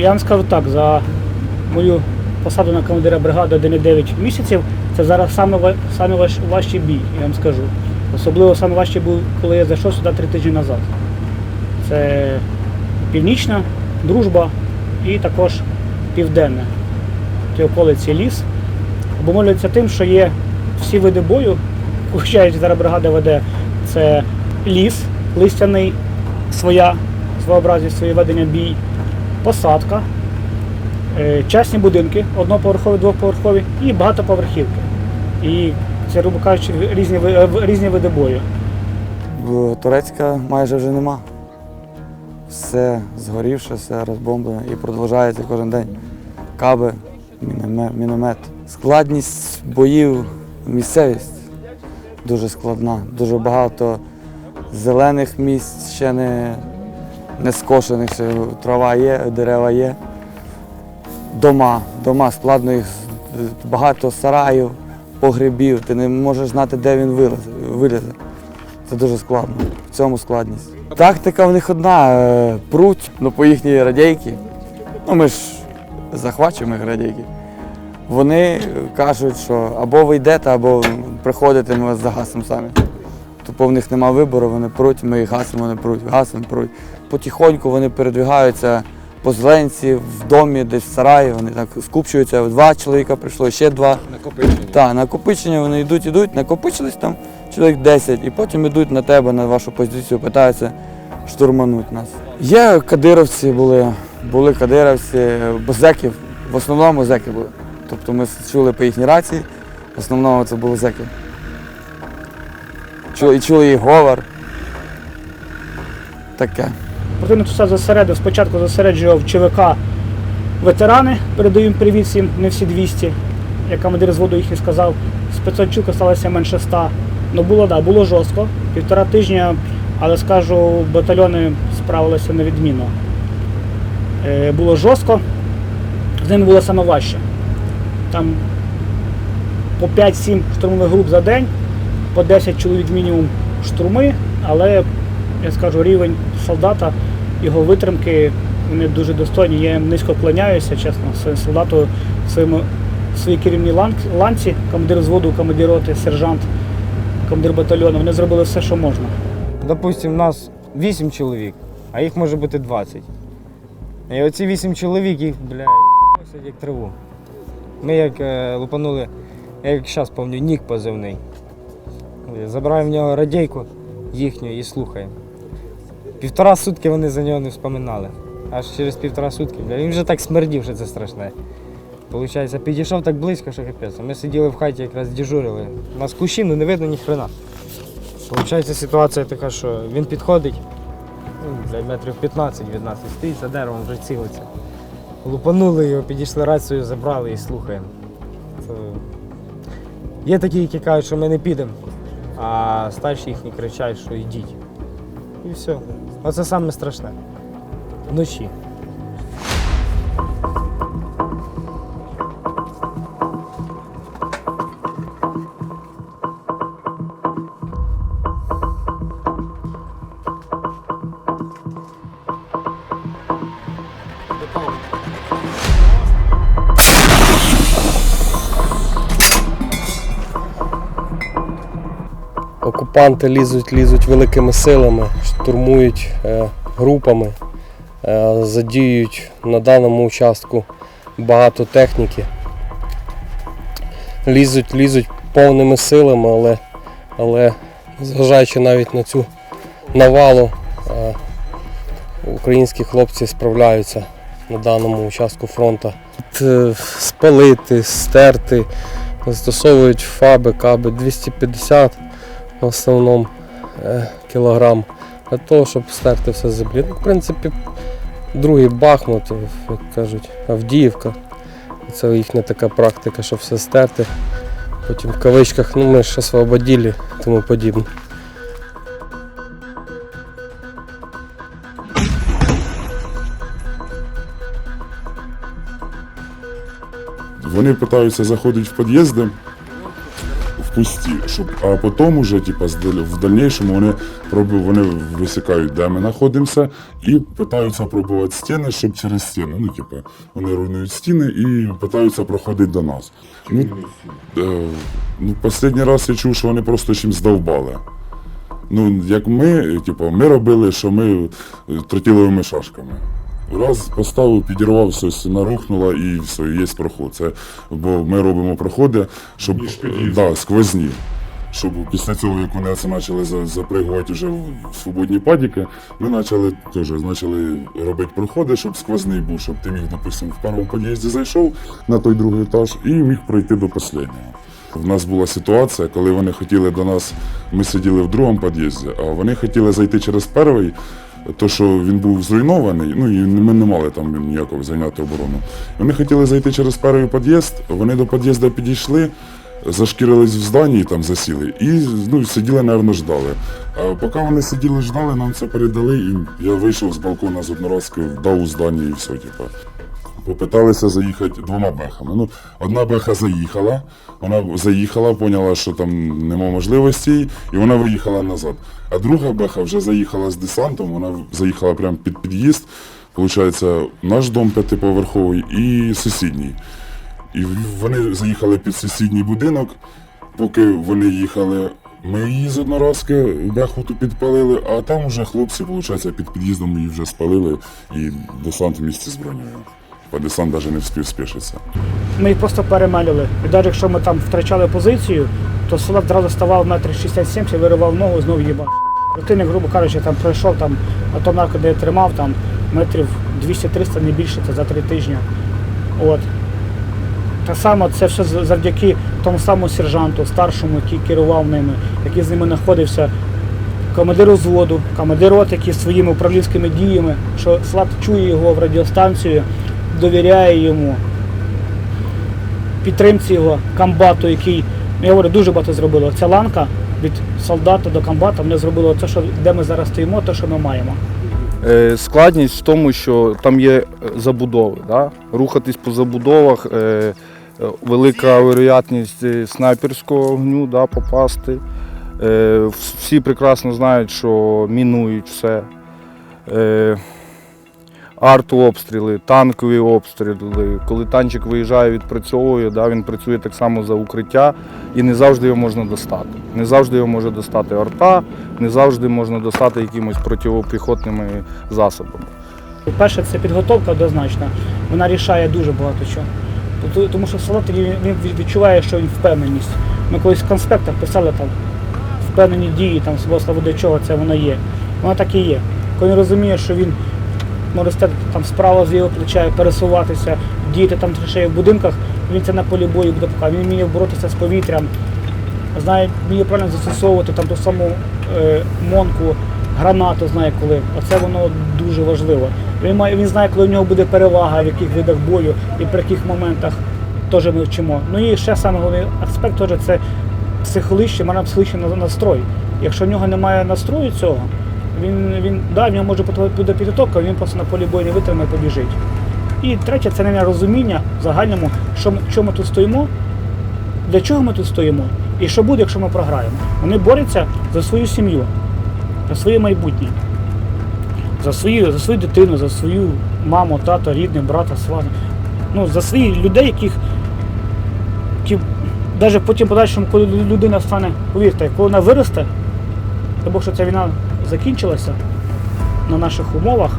Я вам скажу так, за мою посаду на командира бригади 1,9 місяців, це зараз саме, саме важ, важчий бій, я вам скажу. Особливо саме важчий був, коли я зайшов сюди три тижні назад. Це північна, дружба і також південна. Ті околиці ліс. Обумовлюється тим, що є всі види бою, включаючи зараз бригада веде, це ліс, листяний, своя своєобразність, своє ведення бій, посадка, е, частні будинки, одноповерхові, двоповерхові і багатоповерхівки. І це, грубо кажучи, різні, е, різні види бою. Бо Турецька майже вже нема. Все згорівше, все розбомблене і продовжується кожен день. Каби, міномет. Складність боїв, місцевість дуже складна. Дуже багато зелених місць ще не, не скошених, ще трава є, дерева є. Дома, дома складно багато сараїв, погребів. Ти не можеш знати, де він вилізе. Це дуже складно. В цьому складність. Тактика в них одна. е, Пруть ну, по їхній радійки. Ну, ми ж захвачуємо їх радійки. Вони кажуть, що або ви йдете, або приходите, ми вас загасимо самі. Тобто в них нема вибору, вони пруть, ми їх гасимо, вони пруть, гасимо, пруть. Потихоньку вони передвигаються по зеленці, в домі, десь в сараї, вони так скупчуються. Два чоловіка прийшло, ще два. Накопичення. Так, накопичення вони йдуть, йдуть, накопичились там чоловік 10, і потім йдуть на тебе, на вашу позицію, питаються штурмануть нас. Є кадировці були, були кадировці, зеків, в основному зеки були. Тобто ми чули по їхній рації, в основному це були зеки. Чули, і чули їх говор. Таке. Противник все зосередив, спочатку зосереджував ЧВК ветерани, передаю привіт всім, не всі 200, як командир зводу їхній сказав. Спецовчука сталося менше 100. Ну було, да, було жорстко, півтора тижня, але скажу, батальйони справилися невідмінно. Е, було жорстко, з ними було саме важче. Там по 5-7 штурмових груп за день, по 10 чоловік мінімум штурми, але я скажу, рівень солдата, його витримки, вони дуже достойні. Я їм низько кланяюся, чесно, своїм солдату, своєму, своїй керівній ланці, командир зводу, командир роти, сержант, командир батальйону. Вони зробили все, що можна. Допустим, нас 8 чоловік, а їх може бути 20. І оці 8 чоловік їх, бля, як траву. Ми як е, лупанули, я як зараз пам'ятаю, нік позивний. Забираємо в нього радійку їхню і слухаємо. Півтора сутки вони за нього не вспоминали. Аж через півтора сутки, він вже так смердів, що це страшне. Получається, підійшов так близько, що капець. Ми сиділи в хаті, якраз дежурили. У нас кущі, ну не видно ні хрена. Получається ситуація така, що він підходить, ну, метрів 15 від нас і стоїть за деревом, вже цілиться. Лупанули його, підійшли рацію, забрали і слухаємо. Це... Є такі, які кажуть, що ми не підемо, а старші їхні кричать, що йдіть. І все. Оце саме страшне. Вночі. Окупанти лізуть, лізуть великими силами, штурмують е, групами, е, задіюють на даному участку багато техніки. Лізуть, лізуть повними силами, але, але зважаючи навіть на цю навалу, е, українські хлопці справляються на даному участку фронту. Спалити, стерти, застосовують фаби, каби 250 в основному е, кілограм для того, щоб стерти все з землі. Ну, в принципі, другий Бахмут, як кажуть, Авдіївка. Це їхня така практика, щоб все стерти. Потім в кавичках, ну ми ж освободили, тому подібне. Вони питаються заходити в під'їзди. В щоб а потім уже, типа, в дальнішому вони пробують, вони висікають, де ми знаходимося, і питаються пробувати стіни, щоб через стіни. Ну, типа, вони руйнують стіни і питаються проходити до нас. Ну, е, ну, останній раз я чув, що вони просто чимось здовбали. Ну, як ми, типу, ми робили, що ми е, тротіловими шашками. Раз поставив, підірвав, все, стіна рухнула і все, є проход. Це, бо ми робимо проходи, щоб да, сквозні. Щоб після цього, як вони це почали запригувати вже в свободні падіки, ми почали теж почали робити проходи, щоб сквозний був, щоб ти міг, допустимо, в першому під'їзді зайшов на той другий етаж і міг пройти до останнього. В нас була ситуація, коли вони хотіли до нас, ми сиділи в другому під'їзді, а вони хотіли зайти через перший, то що він був зруйнований, ну і ми не мали там ніякого зайняти оборону. Вони хотіли зайти через перший під'їзд, вони до під'їзду підійшли, зашкірились в зданні і там засіли. І ну, сиділи, напевно, ждали. А поки вони сиділи, ждали, нам це передали, і я вийшов з балкона з одноразки, дав у здані і все, типу. Попиталися заїхати двома бехами. Ну, одна беха заїхала, вона заїхала, поняла, що там нема можливості, і вона виїхала назад. А друга беха вже заїхала з десантом, вона заїхала прямо під під'їзд. Получається, наш дом п'ятиповерховий і сусідній. І вони заїхали під сусідній будинок. Поки вони їхали, ми її з одноразки беху підпалили, а там вже хлопці, виходить, під під'їздом її вже спалили і десант в місті з бронею. Бо десант навіть не встиг спішитися. Ми їх просто перемелювали. І навіть якщо ми там втрачали позицію, то солдат одразу ставав метр 60-70, виривав ногу, знову їбав. Противник, грубо кажучи, там пройшов там атомарку, де я тримав, там метрів 200-300, не більше, це за три тижні. От. Так само це все завдяки тому самому сержанту, старшому, який керував ними, який з ними знаходився, командиру взводу, командир роти, який своїми управлінськими діями, що Слад чує його в радіостанцію, довіряє йому, підтримці його, комбату, який, ну, я говорю, дуже багато зробило. Ця ланка від солдата до комбата вони зробили те, що де ми зараз стоїмо, те, що ми маємо. Е, Складність в тому, що там є е, забудови. Да? Рухатись по забудовах, е, велика вероятність снайперського огню да, попасти. Всі прекрасно знають, що мінують все. Артобстріли, танкові обстріли. Коли танчик виїжджає, відпрацьовує, да, він працює так само за укриття і не завжди його можна достати. Не завжди його може достати арта, не завжди можна достати якимось протипіхотними засобами. Перше, це підготовка однозначно. Вона рішає дуже багато чого. Тому що солдат він відчуває, що він впевненість. Ми колись в конспектах писали там впевнені дії, там свого слава до чого це воно є. Воно так і є. Коли він розуміє, що він може стати там справа з його плеча, пересуватися, діяти там трошки в будинках, він це на полі бою буде показувати. Він вміє боротися з повітрям, знає, вміє правильно застосовувати там ту саму е, монку, гранату знає коли. Оце воно дуже важливо. Він має він знає, коли в нього буде перевага, в яких видах бою і при яких моментах теж ми вчимо. Ну і ще саме головний аспект теж це психологічний, мене психологічний на- настрой. Якщо в нього немає настрою цього, він, він да, в нього може бути- підготовка, він просто на полі бою не витримає, побіжить. І третє, це не розуміння в загальному, що що ми тут стоїмо, для чого ми тут стоїмо, і що буде, якщо ми програємо. Вони борються за свою сім'ю, за своє майбутнє, за свою, за свою дитину, за свою маму, тата, рідних, брата, свата. Ну, за своїх людей, яких, які навіть потім подальшому, коли людина стане, повірте, коли вона виросте, тому що ця війна закінчилася на наших умовах,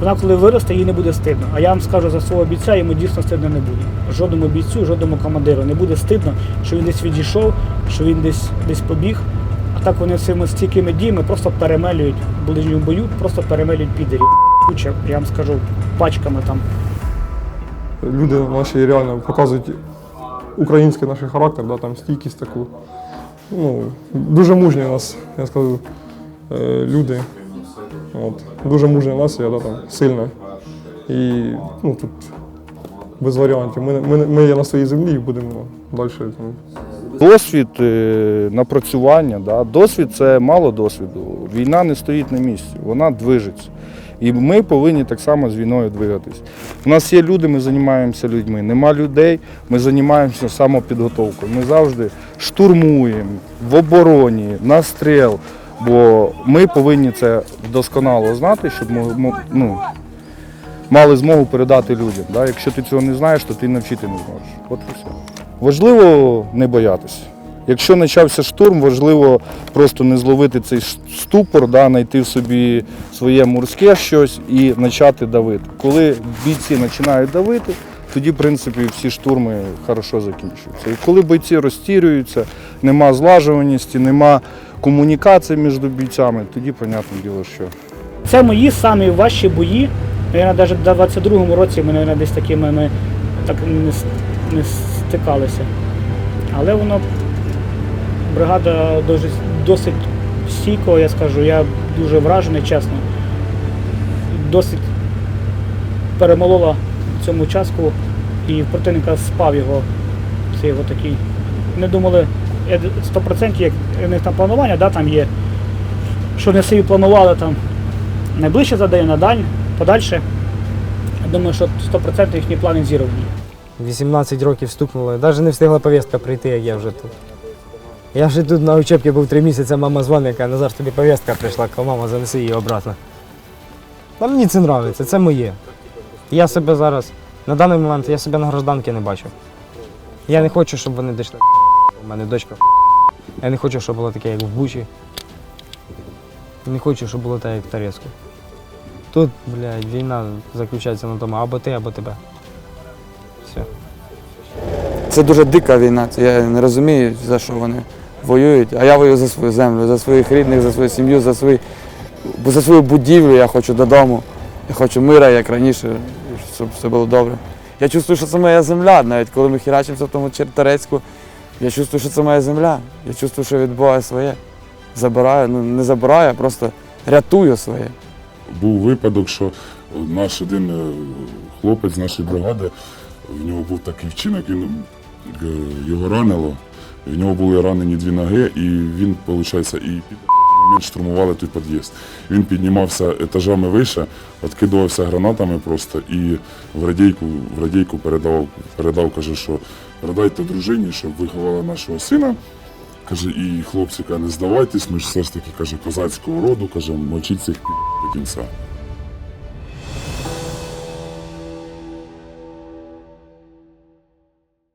вона коли виросте, їй не буде стидно. А я вам скажу за свого бійця, йому дійсно стидно не буде. Жодному бійцю, жодному командиру не буде стидно, що він десь відійшов, що він десь десь побіг. А так вони цими стійкими діями просто перемелюють в ближньому бою, просто перемелюють підерів. Куча, я вам скажу, пачками там. люди наші реально показують український наш характер, да, там стійкість таку. Ну, дуже мужні нас, я скажу, люди. От. Дуже мужня нація, да, там, сильна. І ну, тут без варіантів. Ми, ми, ми є на своїй землі і будемо далі. Там, Досвід, е, напрацювання, да? досвід це мало досвіду. Війна не стоїть на місці, вона движеться. І ми повинні так само з війною двигатись. У нас є люди, ми займаємося людьми. Нема людей, ми займаємося самопідготовкою. Ми завжди штурмуємо, в обороні, на стріл. Бо ми повинні це досконало знати, щоб мо- ну, мали змогу передати людям. Да? Якщо ти цього не знаєш, то ти навчити не зможеш. От і все. Важливо не боятися. Якщо почався штурм, важливо просто не зловити цей ступор, да, знайти в собі своє морське щось і почати давити. Коли бійці починають давити, тоді, в принципі, всі штурми хорошо закінчуються. І коли бойці розтірюються, нема злажуваності, нема комунікації між бійцями, тоді, понятне діло, що Це мої самі важчі бої. Навіть навіть в 22-му році ми навіть, десь такими ми так не, не стикалися. Але воно бригада дуже, досить стійко, я скажу, я дуже вражений, чесно. Досить перемолола цьому участку і в противника спав його. Це його такий. Не думали, 100% як у них там планування, да, там є, що не собі планували там найближче задає, на даль, подальше. Думаю, що 100% їхні плани зірвані. 18 років стукнуло, навіть не встигла повістка прийти, як я вже тут. Я вже тут на учебці був 3 місяці, мама дзвонить, каже, Назар, тобі повістка прийшла, каже, мама, занеси її обратно. Та мені це подобається, це моє. Я себе зараз, на даний момент, я себе на гражданки не бачу. Я не хочу, щоб вони дійшли. У мене дочка. Я не хочу, щоб було таке, як в Бучі. Не хочу, щоб було так, як в Торецьку. Тут, блядь, війна заключається на тому, або ти, або тебе. Все. Це дуже дика війна. Це я не розумію, за що вони воюють. А я воюю за свою землю, за своїх рідних, за свою сім'ю, за свої, за свою будівлю. Я хочу додому. Я хочу мира, як раніше, щоб все було добре. Я чувствую, що це моя земля. Навіть коли ми хірачимося в тому Черторецьку, я чувствую, що це моя земля. Я чувствую, що від Бога своє. Забираю, ну не забираю, а просто рятую своє. Був випадок, що наш один е, хлопець з нашої бригади, в нього був такий вчинок, він, е, його ранило, в нього були ранені дві ноги, і він, виходить, і момент штурмували той під'їзд. Він піднімався етажами вище, відкидувався гранатами просто і в радійку, в радійку передав, передав, каже, що передайте дружині, щоб виховала нашого сина. Каже, і хлопці каже, не здавайтесь, ми ж все ж таки каже, козацького роду, каже, мочіть цих до кінця.